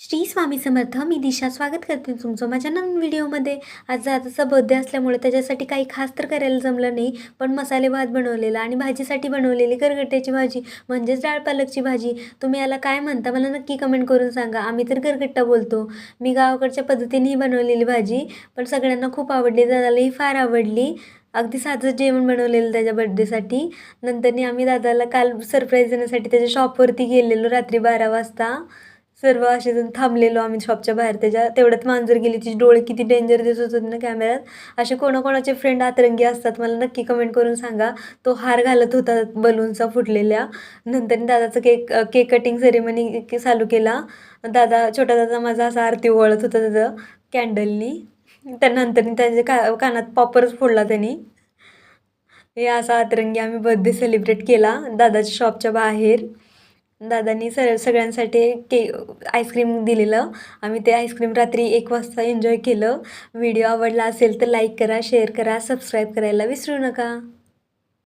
श्री स्वामी समर्थ मी दिशा स्वागत करते तुमचं माझ्या नवीन व्हिडिओमध्ये. आज दादाचा बर्थडे असल्यामुळे त्याच्यासाठी काही खास तर करायला जमलं नाही पण मसाले भात बनवलेला आणि भाजीसाठी बनवलेली गरगट्ट्याची भाजी म्हणजेच डाळ पालकची भाजी. तुम्ही याला काय म्हणता मला नक्की कमेंट करून सांगा. आम्ही तर गरगट्टा बोलतो. मी गावाकडच्या पद्धतीनेही बनवलेली भाजी पण सगळ्यांना खूप आवडली दादालाही फार आवडली. अगदी साधं जेवण बनवलेलं त्याच्या बड्डेसाठी नंतरनी आम्ही दादाला काल सरप्राईज देण्यासाठी त्याच्या शॉपवरती गेलेलो रात्री बारा वाजता. सर्व असे जण थांबलेलो आम्ही शॉपच्या बाहेर. त्याच्या तेवढ्यात मांजर गेली तिची डोळे किती डेंजर दिसत होते ना कॅमेऱ्यात असे कोणाकोणाचे फ्रेंड आतरंगी असतात मला नक्की कमेंट करून सांगा. तो हार घालत होता बलूनचा फुटलेल्या. नंतर दादाचं केक केक कटिंग सेरेमनी चालू केला. दादा छोटा दादा माझा असा आरती ओळत होता त्याचं कॅन्डलनी त्यानंतर त्याच्या का कानात पॉपरच फोडला त्यांनी. हे असा आतरंगी आम्ही बर्थडे सेलिब्रेट केला दादाच्या शॉपच्या बाहेर. दादांनी सर सगळ्यांसाठी के आईस्क्रीम दिलेलं. आम्ही ते आईस्क्रीम रात्री एक वाजता एन्जॉय केलं. व्हिडिओ आवडला असेल तर लाईक करा शेअर करा सबस्क्राईब करायला विसरू नका.